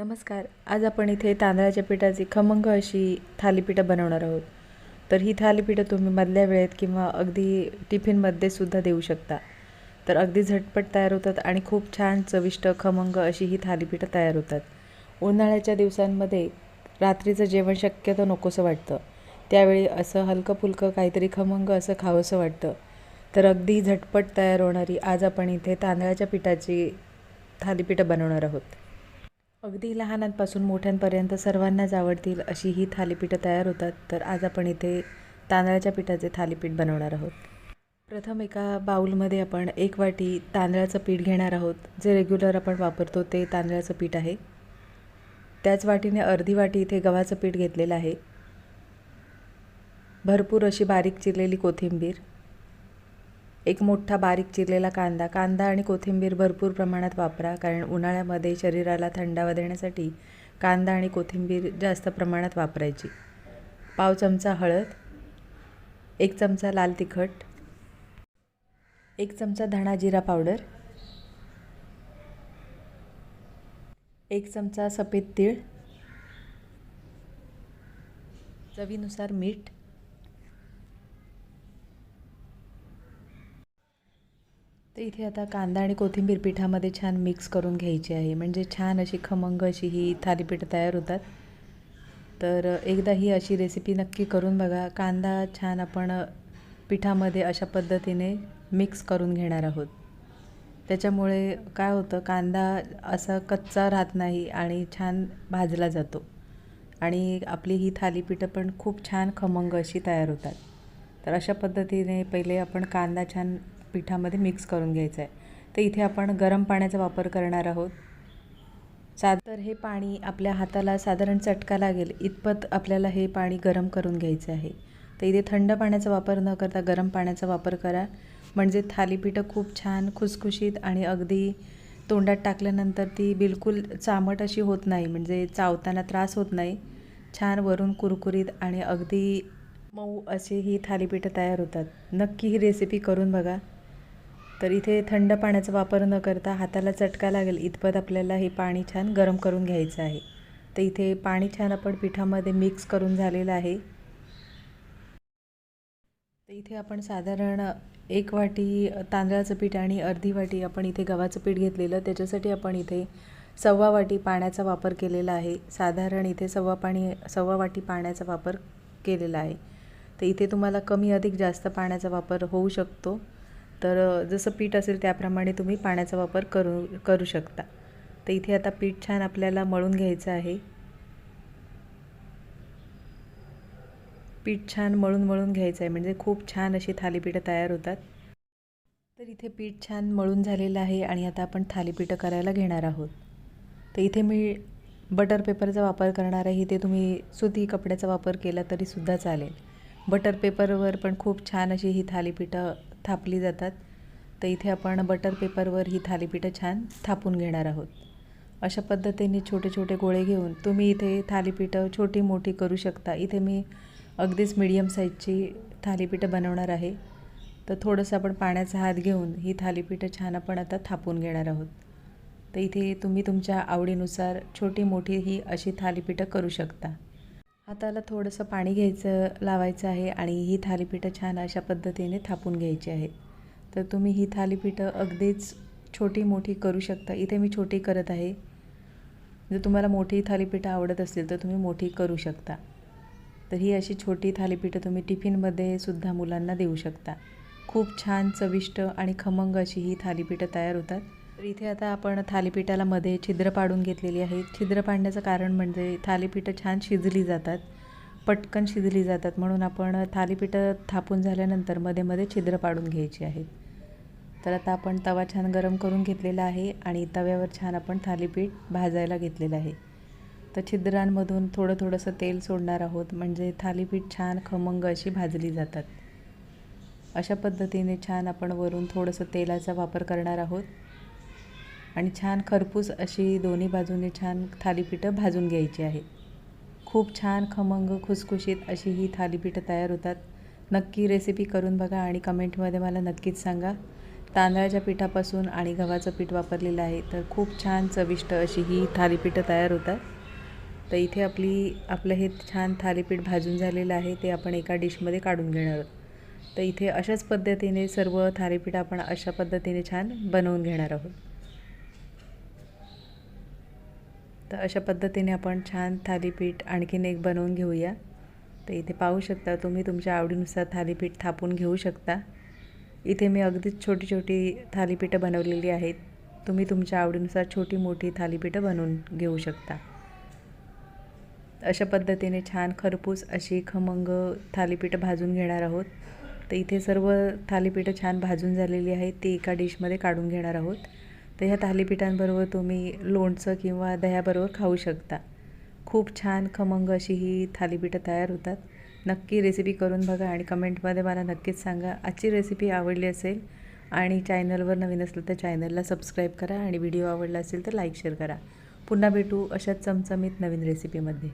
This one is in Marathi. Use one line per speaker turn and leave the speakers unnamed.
नमस्कार. आज आपण इथे तांदळाच्या पिठाची खमंग अशी थालीपीठं बनवणार आहोत. तर ही थालीपीठं तुम्ही मधल्या वेळेत किंवा अगदी टिफिनमध्ये सुद्धा देऊ शकता. तर अगदी झटपट तयार होतात आणि खूप छान चविष्ट खमंग अशी ही थालीपीठं तयार होतात. उन्हाळ्याच्या दिवसांमध्ये रात्रीचं जेवण शक्यतो नकोसं वाटतं. त्यावेळी असं हलकं फुलकं काहीतरी खमंग असं खावंसं वाटतं. तर अगदी झटपट तयार होणारी आज आपण इथे तांदळाच्या पिठाची थालीपीठं बनवणार आहोत. अगदी लहानांपासून मोठ्यांपर्यंत सर्वांनाच आवडतील अशी ही थालीपीठं तयार होतात तर आज आपण इथे तांदळाच्या पिठाचे थालीपीठ बनवणार आहोत. प्रथम एका बाऊलमध्ये आपण एक वाटी तांदळाचं पीठ घेणार आहोत जे रेग्युलर आपण वापरतो ते तांदळाचं पीठ आहे. त्याच वाटीने अर्धी वाटी इथे गव्हाचं पीठ घेतलेलं आहे. भरपूर अशी बारीक चिरलेली कोथिंबीर एक मोठा बारीक चिरलेला कांदा. कांदा आणि कोथिंबीर भरपूर प्रमाणात वापरा कारण उन्हाळ्यामध्ये शरीराला थंडावा देण्यासाठी कांदा आणि कोथिंबीर जास्त प्रमाणात वापरायची. पाव चमचा हळद एक चमचा लाल तिखट एक चमचा धणा जिरा पावडर एक चमचा सफेद तीळ चवीनुसार मीठ तर इथे आता कांदा आणि कोथिंबीर पिठामध्ये छान मिक्स करून घ्यायची आहे. म्हणजे छान अशी खमंग अशी ही थालीपीठं तयार होतात. तर एकदा ही अशी रेसिपी नक्की करून बघा. कांदा छान आपण पिठामध्ये अशा पद्धतीने मिक्स करून घेणार आहोत. त्याच्यामुळे काय होतं कांदा असा कच्चा राहत नाही आणि छान भाजला जातो. आणि आपली ही थालीपीठं पण खूप छान खमंग अशी तयार होतात. तर अशा पद्धतीने पहिले आपण कांदा छान पिठामध्ये मिक्स करून घ्यायचं आहे तर इथे आपण गरम पाण्याचा वापर करणार आहोत. साध तर हे पाणी आपल्या हाताला साधारण चटका लागेल. इतपत आपल्याला हे पाणी गरम करून घ्यायचं आहे. तर इथे थंड पाण्याचा वापर न करता गरम पाण्याचा वापर करा. म्हणजे थालीपीठं खूप छान खुसखुशीत आणि अगदी तोंडात टाकल्यानंतर ती बिलकुल चामट अशी होत नाही. म्हणजे चावताना त्रास होत नाही. छान वरून कुरकुरीत आणि अगदी मऊ अशी ही थालीपीठं तयार होतात. नक्की ही रेसिपी करून बघा. तर इथे थंड पाण्याचा वापर न करता हाताला चटका लागेल इतपत आपल्याला हे पाणी छान गरम करून घ्यायचं आहे. तर इथे पाणी छान आपण पिठामध्ये मिक्स करून झालेलं आहे. तर इथे आपण साधारण एक वाटी तांदळाचं पीठ आणि अर्धी वाटी आपण इथे गव्हाचं पीठ घेतलेलं त्याच्यासाठी आपण इथे सव्वा वाटी पाण्याचा वापर केलेला आहे. साधारण इथे सव्वा पाणी सव्वा वाटी पाण्याचा वापर केलेला आहे. तर इथे तुम्हाला कमी अधिक जास्त पाण्याचा वापर होऊ शकतो. तर जसं पीठ असेल त्याप्रमाणे तुम्ही पाण्याचा वापर करू करू शकता. तर इथे आता पीठ छान आपल्याला मळून घ्यायचं आहे. पीठ छान मळून मळून घ्यायचं आहे. म्हणजे खूप छान अशी थालीपीठं तयार होतात. तर इथे पीठ छान मळून झालेलं आहे आणि आता आपण थालीपीठं करायला घेणार आहोत. तर इथे मी बटर पेपरचा वापर करणार आहे. इथे तुम्ही सुती कपड्याचा वापर केला तरीसुद्धा चालेल. बटर पेपरवर पण खूप छान अशी ही थालीपीठं थापली जातात. तर इथे आपण बटर पेपरवर ही थालीपीठं छान थापून घेणार आहोत. अशा पद्धतीने छोटे छोटे गोळे घेऊन तुम्ही इथे थालीपीठं छोटी मोठी करू शकता. इथे मी अगदीच मीडियम साईजची थालीपीठं बनवणार आहे. तर थोडंसं आपण पाण्याचा हात घेऊन ही थालीपीठं छान आपण आता थापून घेणार आहोत. तर इथे तुम्ही तुमच्या आवडीनुसार छोटी मोठी ही अशी थालीपीठं करू शकता. हाताला थोडंसं पाणी घ्यायचं लावायचं आहे आणि ही थालीपीठं छान अशा पद्धतीने थापून घ्यायची आहेत. तर तुम्ही ही थालीपीठं अगदीच छोटी मोठी करू शकता. इथे मी छोटी करत आहे. जर तुम्हाला मोठी थालीपीठं आवडत असतील तर तुम्ही मोठी करू शकता. तर ही अशी छोटी थालीपीठं तुम्ही टिफिनमध्ये सुद्धा मुलांना देऊ शकता. खूप छान चविष्ट आणि खमंग अशी ही थालीपीठं तयार होतात. तर इथे आता आपण थालीपीठाला मध्ये छिद्र पाडून घेतलेली आहे. छिद्र पाडण्याचं कारण म्हणजे थालीपीठं छान शिजली जातात. पटकन शिजली जातात. म्हणून आपण थालीपीठं थापून झाल्यानंतरमध्ये मध्ये छिद्र पाडून घ्यायची आहेत. तर आता आपण तवा छान गरम करून घेतलेला आहे आणि तव्यावर छान आपण थालीपीठ भाजायला घेतलेलं आहे. तर छिद्रांमधून थोडं थोडंसं तेल सोडणार आहोत. म्हणजे थालीपीठ छान खमंग अशी भाजली जातात. अशा पद्धतीने छान आपण वरून थोडंसं तेलाचा वापर करणार आहोत. आणि छान खरपूस अशी दोन्ही बाजूने छान थालीपीठं भाजून घ्यायची आहे. खूप छान खमंग खुसखुशीत अशी ही थालीपीठं तयार होतात. नक्की रेसिपी करून बघा आणि कमेंटमध्ये मला नक्कीच सांगा. तांदळाच्या पिठापासून आणि गव्हाचं पीठ वापरलेलं आहे तर खूप छान चविष्ट अशी ही थालीपीठं तयार होतात. तर इथे आपली आपलं हे छान थालीपीठ भाजून झालेलं आहे ते आपण एका डिशमध्ये काढून घेणार आहोत. तर इथे अशाच पद्धतीने सर्व थालीपीठ आपण अशा पद्धतीने छान बनवून घेणार आहोत. तर अशा पद्धतीने आपण छान थालीपीठ आणखीन एक बनवून घेऊया. तर इथे पाहू शकता तुम्ही तुमच्या आवडीनुसार थालीपीठ थापून घेऊ शकता. इथे मी अगदीच छोटी छोटी थालीपीठं बनवलेली आहेत. तुम्ही तुमच्या आवडीनुसार छोटी मोठी थालीपीठं बनवून घेऊ शकता. अशा पद्धतीने छान खरपूस अशी खमंग थालीपीठं भाजून घेणार आहोत. तर इथे सर्व थालीपीठं छान भाजून झालेली आहेत. ती एका डिशमध्ये काढून घेणार आहोत. तर ह्या थालीपीठांबरोबर तुम्ही लोणचं किंवा दह्याबरोबर खाऊ शकता. खूप छान खमंग अशी ही थालीपीठं तयार होतात. नक्की रेसिपी करून बघा आणि कमेंटमध्ये मला नक्कीच सांगा. आजची रेसिपी आवडली असेल आणि चॅनलवर नवीन असलं तर चॅनलला सबस्क्राईब करा आणि व्हिडिओ आवडला असेल तर लाईक शेअर करा. पुन्हा भेटू अशाच चमचमीत नवीन रेसिपीमध्ये